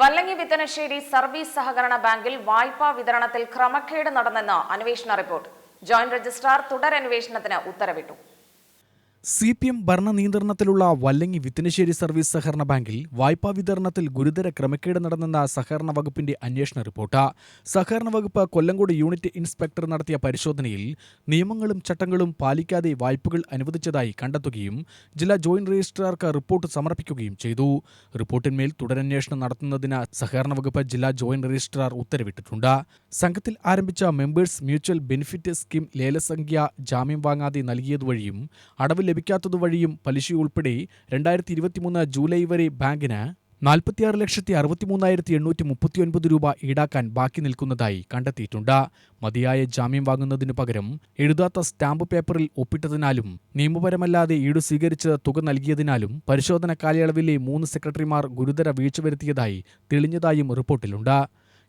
Vallangi Vithanasseri service സഹകരണ ബാങ്കിൽ വായ്പാ വിതരണത്തിൽ ക്രമക്കേട് നടന്നെന്ന് അന്വേഷണ റിപ്പോർട്ട്. ജോയിന്റ് രജിസ്ട്രാർ തുടരന്വേഷണത്തിന് ഉത്തരവിട്ടു. സി പി എം ഭരണ നിയന്ത്രണത്തിലുള്ള വല്ലങ്ങി വിത്തനശ്ശേരി സർവീസ് സഹകരണ ബാങ്കിൽ വായ്പാ വിതരണത്തിൽ ഗുരുതര ക്രമക്കേട് നടന്നെന്ന സഹകരണ വകുപ്പിന്റെ അന്വേഷണ റിപ്പോർട്ട്. സഹകരണ വകുപ്പ് കൊല്ലങ്കോട് യൂണിറ്റ് ഇൻസ്പെക്ടർ നടത്തിയ പരിശോധനയിൽ നിയമങ്ങളും ചട്ടങ്ങളും പാലിക്കാതെ വായ്പകൾ അനുവദിച്ചതായി കണ്ടെത്തുകയും ജില്ലാ ജോയിന്റ് രജിസ്ട്രാർക്ക് റിപ്പോർട്ട് സമർപ്പിക്കുകയും ചെയ്തു. റിപ്പോർട്ടിന്മേൽ തുടരന്വേഷണം നടത്തുന്നതിന് സഹകരണ വകുപ്പ് ജില്ലാ ജോയിന്റ് രജിസ്ട്രാർ ഉത്തരവിട്ടിട്ടുണ്ട്. സംഘത്തിൽ ആരംഭിച്ച മെമ്പേഴ്സ് മ്യൂച്വൽ ബെനിഫിറ്റ് സ്കീം ലേലസംഖ്യ ജാമ്യം വാങ്ങാതെ നൽകിയതുവഴിയും അടവ് ലഭിക്കാത്തതുവഴിയും പലിശയുൾപ്പെടെ രണ്ടായിരത്തി ഇരുപത്തിമൂന്ന് ജൂലൈ വരെ ബാങ്കിന് നാൽപ്പത്തിയാറ് ലക്ഷത്തി അറുപത്തിമൂന്നായിരത്തി എണ്ണൂറ്റി മുപ്പത്തിയൊൻപത് രൂപ ഈടാക്കാൻ ബാക്കി നിൽക്കുന്നതായി കണ്ടെത്തിയിട്ടുണ്ട്. മതിയായ ജാമ്യം വാങ്ങുന്നതിനു പകരം എഴുതാത്ത സ്റ്റാമ്പ് പേപ്പറിൽ ഒപ്പിട്ടതിനാലും നിയമപരമല്ലാതെ ഈടു സ്വീകരിച്ച് തുക നൽകിയതിനാലും പരിശോധന കാലയളവിലെ മൂന്ന് സെക്രട്ടറിമാർ ഗുരുതര വീഴ്ച വരുത്തിയതായി തെളിഞ്ഞതായും റിപ്പോർട്ടിലുണ്ട്.